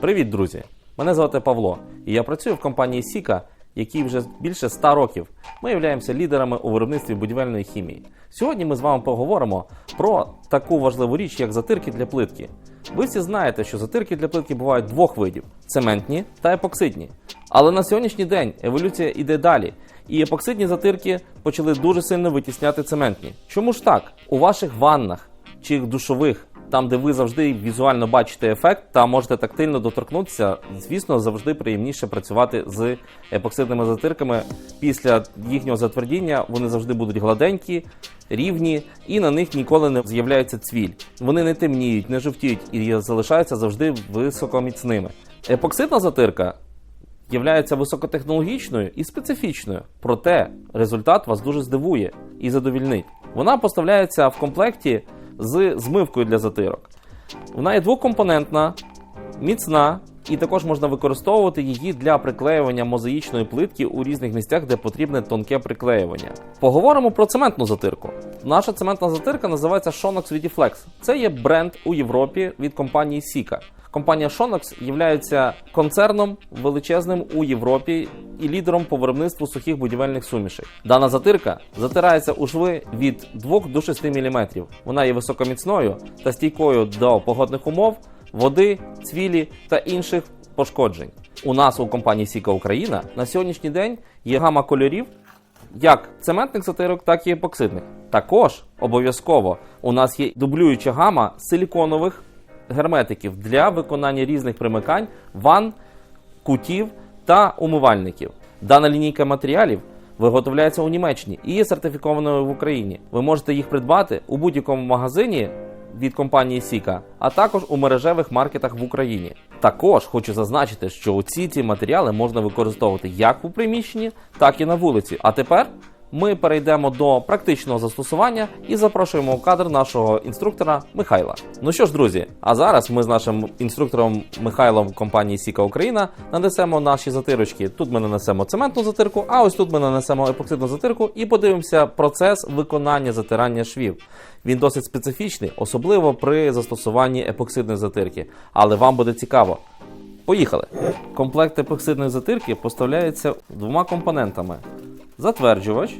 Привіт, друзі! Мене звати Павло, і я працюю в компанії Сіка, якій вже більше 100 років. Ми являємося лідерами у виробництві будівельної хімії. Сьогодні ми з вами поговоримо про таку важливу річ, як затирки для плитки. Ви всі знаєте, що затирки для плитки бувають двох видів: цементні та епоксидні. Але на сьогоднішній день еволюція йде далі, і епоксидні затирки почали дуже сильно витісняти цементні. Чому ж так? У ваших ваннах чи душових там, де ви завжди візуально бачите ефект та можете тактильно доторкнутися, звісно, завжди приємніше працювати з епоксидними затирками. Після їхнього затвердіння вони завжди будуть гладенькі, рівні, і на них ніколи не з'являється цвіль. Вони не темніють, не жовтіють і залишаються завжди високоміцними. Епоксидна затирка являється високотехнологічною і специфічною, проте результат вас дуже здивує і задовільнить. Вона поставляється в комплекті з змивкою для затирок. Вона є двокомпонентна, міцна, і також можна використовувати її для приклеювання мозаїчної плитки у різних місцях, де потрібне тонке приклеювання. Поговоримо про цементну затирку. Наша цементна затирка називається Shonox Vidiflex. Це є бренд у Європі від компанії Sika. Компанія Shonox є концерном величезним у Європі і лідером по виробництву сухих будівельних сумішей. Дана затирка затирається у шви від 2 до 6 мм. Вона є високоміцною та стійкою до погодних умов, води, цвілі та інших пошкоджень. У нас у компанії Сіка Україна на сьогоднішній день є гама кольорів як цементних затирок, так і епоксидних. Також обов'язково у нас є дублююча гама силіконових герметиків для виконання різних примикань, ванн, кутів та умивальників. Дана лінійка матеріалів виготовляється у Німеччині і є сертифікованою в Україні. Ви можете їх придбати у будь-якому магазині від компанії Сіка, а також у мережевих маркетах в Україні. Також хочу зазначити, що усі ці матеріали можна використовувати як у приміщенні, так і на вулиці. А тепер ми перейдемо до практичного застосування і запрошуємо в кадр нашого інструктора Михайла. Ну що ж, друзі, а зараз ми з нашим інструктором Михайлом компанії Сіка Україна нанесемо наші затирочки. Тут ми нанесемо цементну затирку, а ось тут ми нанесемо епоксидну затирку і подивимося процес виконання затирання швів. Він досить специфічний, особливо при застосуванні епоксидної затирки. Але вам буде цікаво. Поїхали! Комплект епоксидної затирки поставляється двома компонентами: затверджувач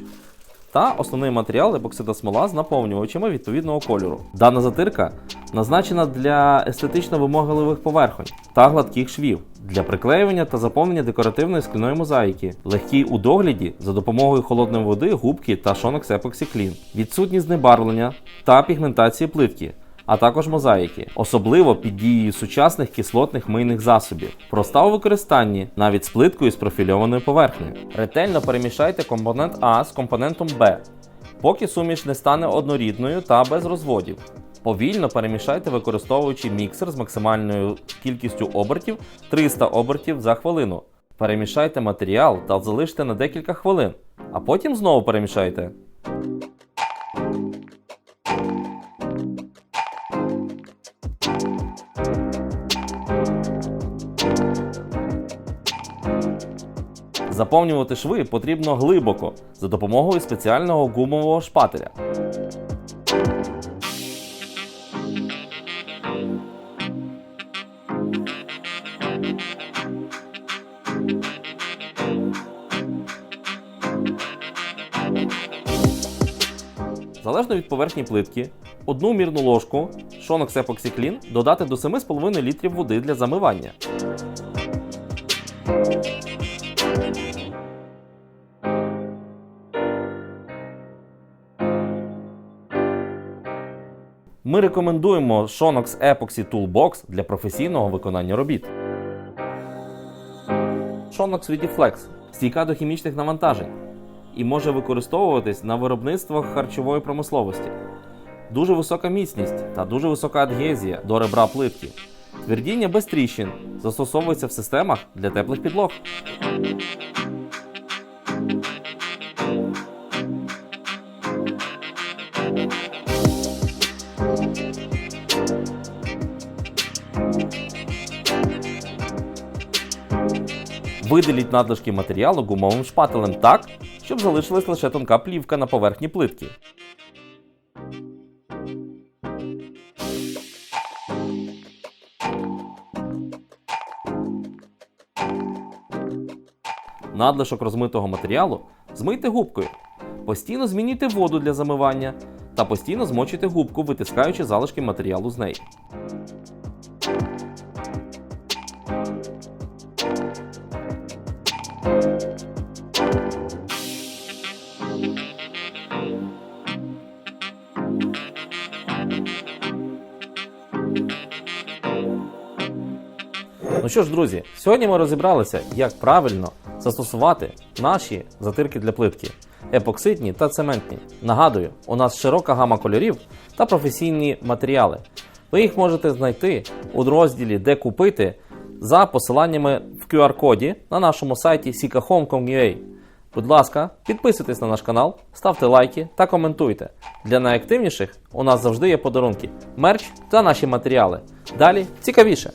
та основний матеріал епоксидна смола з наповнювачами відповідного кольору. Дана затирка назначена для естетично вимогливих поверхонь та гладких швів, для приклеювання та заповнення декоративної скляної мозаїки, легкий у догляді за допомогою холодної води, губки та Shonox Epoxy Clean, відсутність знебарвлення та пігментації плитки а також мозаїки, особливо під дією сучасних кислотних мийних засобів. Проста у використанні навіть з плиткою з профільованою поверхнею. Ретельно перемішайте компонент А з компонентом Б, поки суміш не стане однорідною та без розводів. Повільно перемішайте, використовуючи міксер з максимальною кількістю обертів 300 обертів за хвилину. Перемішайте матеріал та залиште на декілька хвилин, а потім знову перемішайте. Заповнювати шви потрібно глибоко за допомогою спеціального гумового шпателя. Залежно від поверхні плитки, одну мірну ложку Epoxy Clean додати до 7,5 літрів води для замивання. Ми рекомендуємо Shonox Epoxy Toolbox для професійного виконання робіт. Shonox Vidiflex стійка до хімічних навантажень і може використовуватись на виробництвах харчової промисловості. Дуже висока міцність та дуже висока адгезія до ребра плитки. Твердіння без тріщин застосовується в системах для теплих підлог. Видаліть надлишки матеріалу гумовим шпателем так, щоб залишилась лише тонка плівка на поверхні плитки. Надлишок розмитого матеріалу змийте губкою. Постійно змінюйте воду для замивання та постійно змочуйте губку, витискаючи залишки матеріалу з неї. Ну що ж, друзі, сьогодні ми розібралися, як правильно застосувати наші затирки для плитки епоксидні та цементні. Нагадую, у нас широка гама кольорів та професійні матеріали. Ви їх можете знайти у розділі Де купити за посиланнями в QR-коді на нашому сайті sikahome.com.ua. Будь ласка, підписуйтесь на наш канал, ставте лайки та коментуйте. Для найактивніших у нас завжди є подарунки, мерч та наші матеріали. Далі цікавіше.